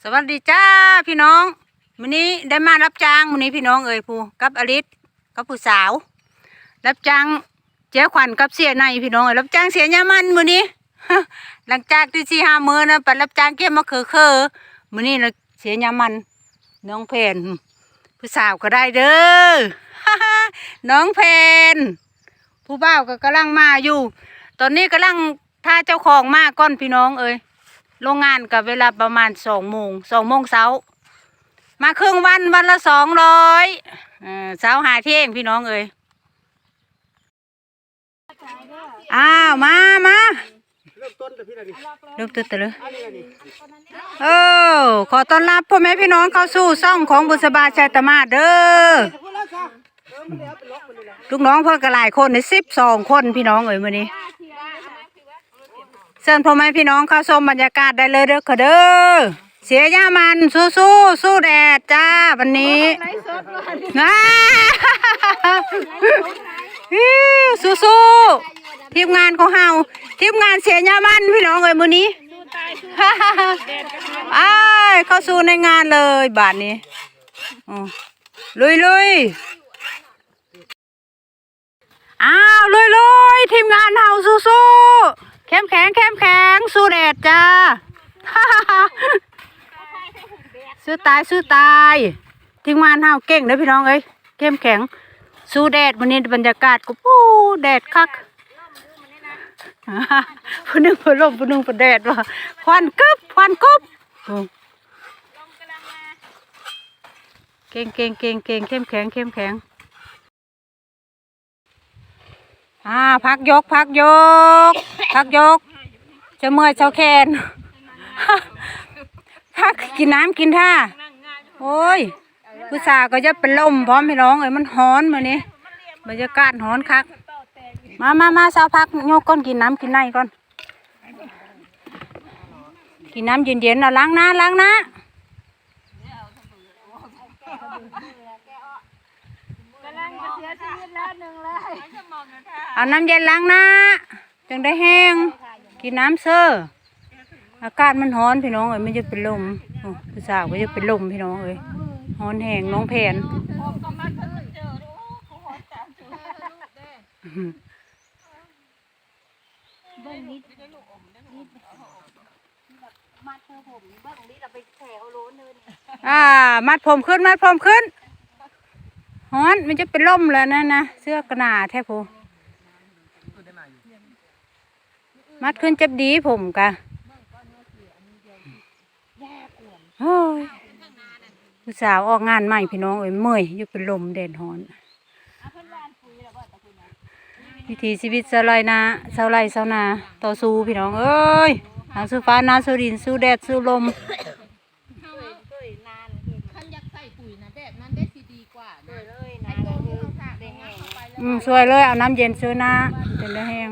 สวัสดีจ้าพี่น้องมื้อนี้ได้มารับจ้างมื้อนี้พี่น้องเอ่ยผู้กับอลิศกับผู้สาว รับจ้างเจ้าขวัญกับเสียในพี่น้องเอ่ยรับจ้างเสียยามันมื้อนี้หลังจากที่สี่ห้ามือนะไปรับจ้างเก็บมะเขือเคอมื้อนี้เราเสียยามันน้องเพนผู้สาวก็ได้เด้อน้องเพนผู้บ่าวก็กำลังมาอยู่ ตอนนี้กำลังท่าเจ้าของมาก่อนพี่น้องเอ่ย โรงงานกับเวลาประมาณสองโมงสองโมงเช้า มาครึ่งวันวันละสองร้อยเช้าหาเที่ยงพี่น้องเอ้ยอ้าวมามาเริ่มต้นแต่พี่ละนี่เริ่มตื่นแต่เลยเออขอต้อนรับพ่อแม่พี่น้องเข้าสู่ซ่องของบุษบาชัยตมาเด้อลูกน้องเพิ่นก็หลายคนในสิบสองคนพี่น้องเอ้ยมื้อนี้ เชิญพ่อแม่พี่น้องเข้าชมบรรยากาศได้เลยเด้อค่ะเด้อเสียย่ามันสู้สู้สู้แดดจ้าวันนี้นะสู้สู้ทีมงานของเฮาทีมงานเสียย่ามันพี่น้องเอ้ยมื้อนี้อ้ายเข้าสู่ในงานเลยบาทนี้อ๋อลุยลุยอ้าวลุยลุยๆทีมงานเฮาสู้สู้ๆเข้ มแข็งเข้มแข็งสู้แดดจ้าสู้ตายสู้ตายทีมงานเฮาเก่งเลยพี่น้องเอ้ยเข้มแข็งสู้แดดวันนี้บรรยากาศก็ปู้แดดคักผู้หนึงผู้ลมผู้หนึงผู้แดดว่ะควันกึบควันกึบเก่งเก่งเก่งเก่งเข้มแข็งเข้มแข็ง อ่าพักยก พักยก พักยกจะเมื่อยเจ้าแคนพักกินน้ำกินท่าโอ้ยผู้สาวก็จะเป็นลมพร้อมพี่น้องเอ้ยมันฮ้อนมานี่บรรยากาศฮ้อนคัก มามามาสาวพักโยกก้อนกินน้ำกินในก่อนกินน้ำเย็นๆนะล้างหน้าล้างหน้า เอาน้ำเย็นล้างหน้าจึงได้แห้ง กินน้ำเซอร์อากาศมันร้อนพี่น้องเอ้ยมันจะเป็นลมโอ้ผู้สาวก็จะเป็นลมพี่น้องเอ้ยร้อนแห้งน้องแผนอ่า มัดผมขึ้น มัดผมขึ้น ฮอนมันจะเป็นล่มแล้วนะนะเสื้อกระหนาแท้พูมัดขึ้นจับดีผมกะโอ้ยผู้สาวออกงานใหม่พี่น้องเอ้ยเมื่อยอยู่เป็นลมเด่นฮอน วิถีชีวิตสลายนาชาวไร่ชาวนา ต่อสู้พี่น้องเอ้ยทางสู้ฟ้านาสู้ดินสู้แดดสู้ลม ท่านอยากใส่ปุ๋ยนะแบบนั้นได้สีดีกว่านะไช่วยเลยเอาน้ำเย็นซื้อหน้าเป็นได้แห้ง